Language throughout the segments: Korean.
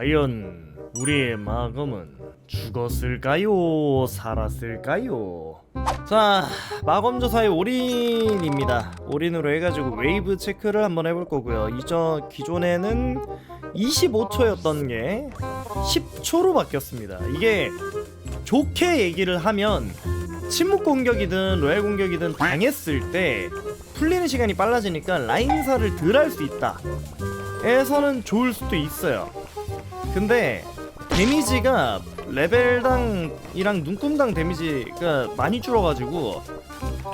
과연 우리의 마검은 죽었을까요? 살았을까요? 자, 마검 조사의 올인입니다. 올인으로 해가지고 웨이브 체크를 한번 해볼 거고요. 이전 기존에는 25초였던 게 10초로 바뀌었습니다. 이게 좋게 얘기를 하면 침묵 공격이든 로얄 공격이든 당했을 때 풀리는 시간이 빨라지니까 라인사를 덜 할 수 있다. 에서는 좋을 수도 있어요. 근데 데미지가 레벨당이랑 눈금당 데미지가 많이 줄어가지고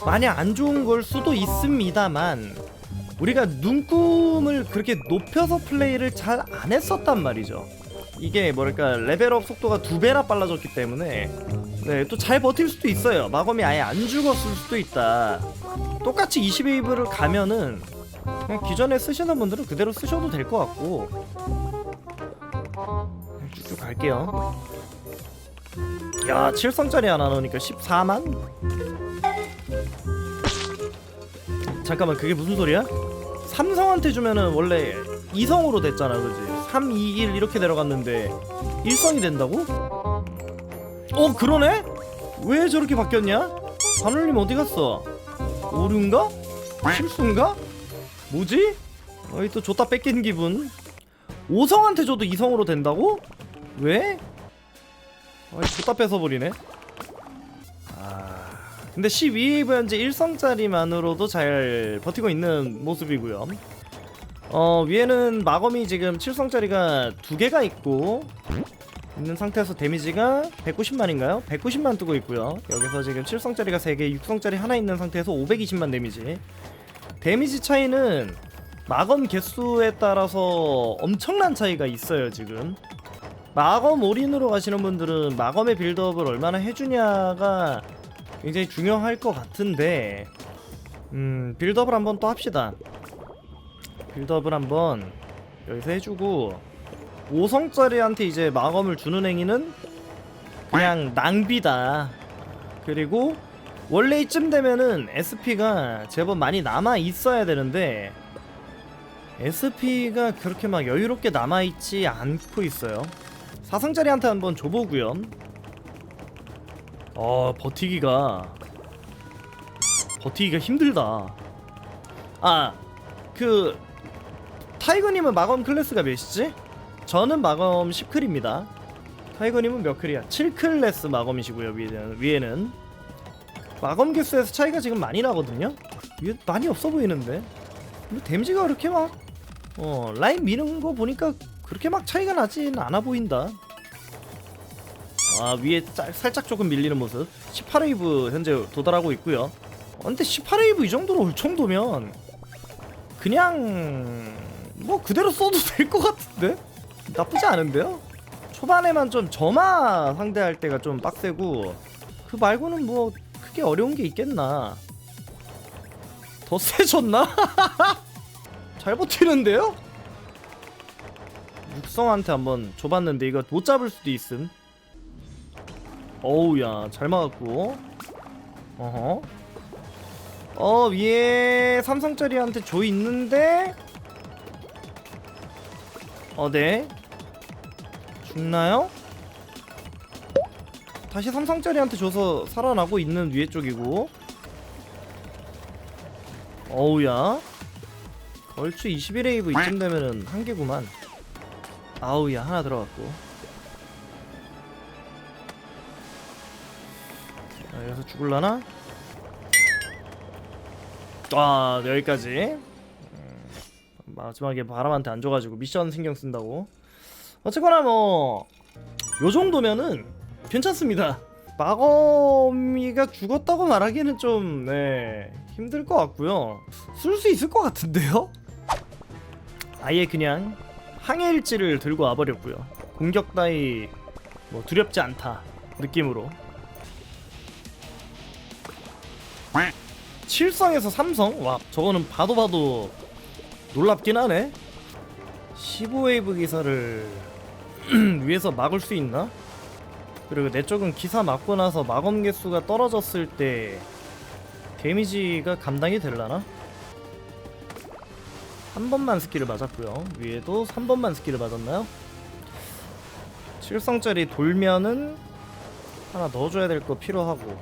많이 안 좋은 걸 수도 있습니다만 우리가 눈금을 그렇게 높여서 플레이를 잘 안 했었단 말이죠. 이게 뭐랄까 레벨업 속도가 두 배나 빨라졌기 때문에 네, 또 잘 버틸 수도 있어요. 마검이 아예 안 죽었을 수도 있다. 똑같이 20웨이브를 가면은 그냥 기존에 쓰시는 분들은 그대로 쓰셔도 될 것 같고 쭉쭉 갈게요. 야, 7성짜리 하나 넣으니까 14만? 잠깐만, 그게 무슨 소리야? 삼성한테 주면은 원래 2성으로 됐잖아, 그지? 3, 2, 1 이렇게 내려갔는데 1성이 된다고? 어, 그러네? 왜 저렇게 바뀌었냐? 바늘님 어디 갔어? 오류인가? 실수인가? 뭐지? 어이 또 줬다 뺏긴 기분 5성한테 줘도 2성으로 된다고? 왜? 아이 줬다 뺏어버리네. 아... 근데 12웨이브 현재 1성짜리만으로도 잘 버티고 있는 모습이고요. 어 위에는 마검이 지금 7성짜리가 두 개가 있고 있는 상태에서 데미지가 190만인가요? 190만 뜨고 있고요. 여기서 지금 7성짜리가 3개 6성짜리 하나 있는 상태에서 520만 데미지. 데미지 차이는 마검 개수에 따라서 엄청난 차이가 있어요 지금 마검 올인으로 가시는 분들은 마검의 빌드업을 얼마나 해주냐가 굉장히 중요할 것 같은데 음 빌드업을 한번 또 합시다 빌드업을 한번 여기서 해주고 5성짜리한테 이제 마검을 주는 행위는 그냥 낭비다 그리고 원래 이쯤 되면은 SP가 제법 많이 남아 있어야 되는데 SP가 그렇게 막 여유롭게 남아 있지 않고 있어요. 사성짜리한테 한번 줘보고요. 어 버티기가 버티기가 힘들다. 아그 타이거님은 마검 클래스가 몇이지? 저는 마검 10클입니다. 타이거님은 몇 클이야? 7클래스 마검이시고요 위에는 위에는 마검 개수에서 차이가 지금 많이 나거든요. 이게 많이 없어 보이는데. 근데 데미지가 그렇게 막 어, 라인 미는 거 보니까 그렇게 막 차이가 나진 않아 보인다. 아, 위에 짤, 살짝 조금 밀리는 모습. 18웨이브 현재 도달하고 있고요. 어, 근데 18웨이브 이 정도로 올 정도면 그냥 뭐 그대로 써도 될 것 같은데? 나쁘지 않은데요? 초반에만 좀 점화 상대할 때가 좀 빡세고 그 말고는 뭐 크게 어려운 게 있겠나 더 세졌나? 잘 버티는데요? 육성한테 한번 줘봤는데 이거 못 잡을 수도 있음. 어우야 잘 막았고. 어허. 어 위에 삼성짜리한테 줘 있는데? 어네. 죽나요? 다시 삼성짜리한테 줘서 살아나고 있는 위에 쪽이고. 어우야. 얼추 21웨이브 이쯤 되면은 한 개구만 아우야 하나 들어갔고 자, 여기서 죽을라나? 아 여기까지 음, 마지막에 바람한테 안 줘가지고 미션 신경 쓴다고 어쨌거나 뭐 요 정도면은 괜찮습니다. 마검이가 죽었다고 말하기는 좀 네, 힘들 것 같고요. 쓸 수 있을 것 같은데요? 아예 그냥 항해일지를 들고 와버렸고요. 공격 따위 뭐 두렵지 않다 느낌으로. 7성에서 3성? 와 저거는 봐도 봐도 놀랍긴 하네 15웨이브 기사를 위에서 막을 수 있나? 그리고 내 쪽은 기사 맞고 나서 마검 개수가 떨어졌을 때 데미지가 감당이 될라나? 한 번만 스킬을 맞았고요. 위에도 3번만 스킬을 맞았나요? 7성짜리 돌면은 하나 넣어줘야 될 거 필요하고.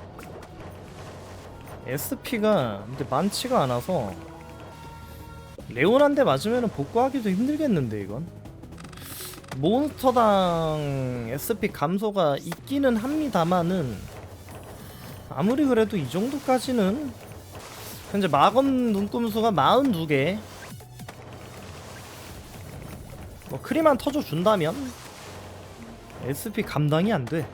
SP가 근데 많지가 않아서 레온 한대 맞으면 복구하기도 힘들겠는데 이건. 몬스터당 SP 감소가 있기는 합니다만은 아무리 그래도 이 정도까지는 현재 마검 눈금수가 42개 뭐 크리만 터져준다면 SP 감당이 안 돼.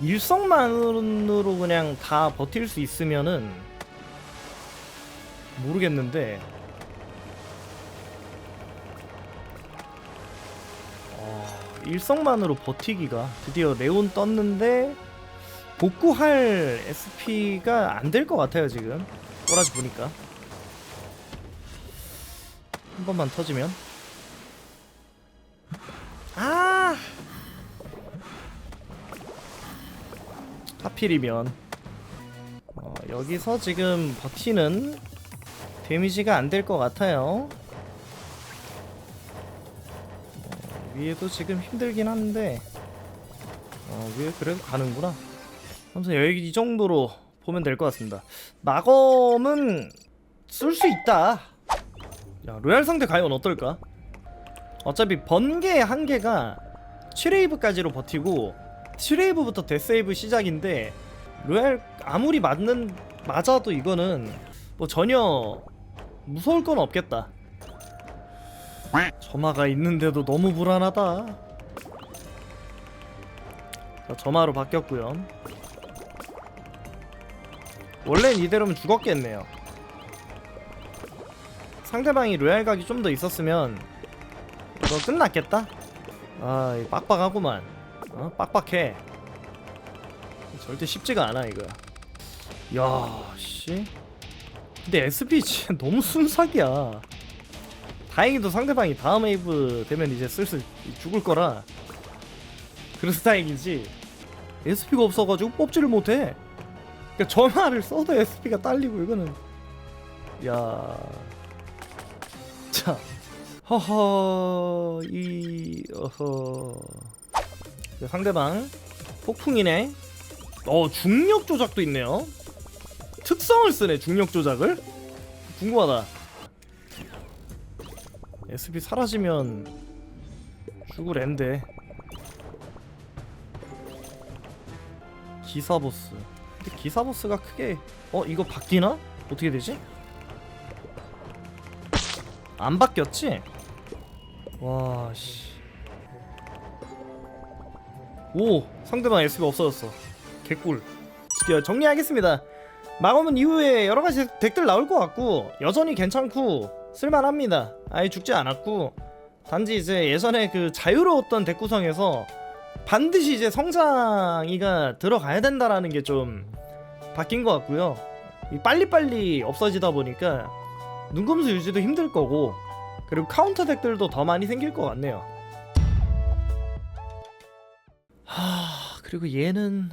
일성만으로 그냥 다 버틸 수 있으면은 모르겠는데. 어, 일성만으로 버티기가 드디어 레온 떴는데 복구할 SP가 안 될 것 같아요 지금 꼬라지 보니까 한 번만 터지면 하필이면. 어, 여기서 지금 버티는 데미지가 안 될 것 같아요. 어, 위에도 지금 힘들긴 한데 어, 위에 그래도 가는구나. 아무튼 여기 이 정도로 보면 될 것 같습니다. 마검은 쓸 수 있다. 야 로얄 상대 가이온 어떨까? 어차피 번개 한 개가 7웨이브까지로 버티고 7웨이브부터 데스웨이브 시작인데 로얄 아무리 맞는 맞아도 이거는 뭐 전혀 무서울 건 없겠다. 점화가 있는데도 너무 불안하다. 자, 점화로 바뀌었고요. 원래는 이대로면 죽었겠네요. 상대방이 로얄 각이 좀 더 있었으면 이거 끝났겠다? 아, 빡빡하구만. 어? 빡빡해. 절대 쉽지가 않아, 이거. 야, 씨. 근데 SP 진짜 너무 순삭이야. 다행히도 상대방이 다음 웨이브 되면 이제 슬슬 죽을 거라. 그래서 다행이지. SP가 없어가지고 뽑지를 못해. 그러니까 전화를 써도 SP가 딸리고 이거는. 야. 자. 허허 이 어허 자, 상대방 폭풍이네 어 중력 조작도 있네요 특성을 쓰네 중력 조작을 궁금하다 SP 사라지면 죽을 앤데 기사보스 근데 기사보스가 크게 어 이거 바뀌나? 어떻게 되지? 안 바뀌었지? 와, 씨. 오, 상대방 S가 없어졌어. 개꿀. 지금 정리하겠습니다. 마검은 이후에 여러 가지 덱들 나올 것 같고 여전히 괜찮고 쓸만합니다. 아예 죽지 않았고 단지 이제 예전에 그 자유로웠던 덱 구성에서 반드시 이제 성장이가 들어가야 된다라는 게 좀 바뀐 것 같고요. 이 빨리빨리 없어지다 보니까 눈금수 유지도 힘들 거고 그리고 카운터 덱들도 더 많이 생길 것 같네요. 하 그리고 얘는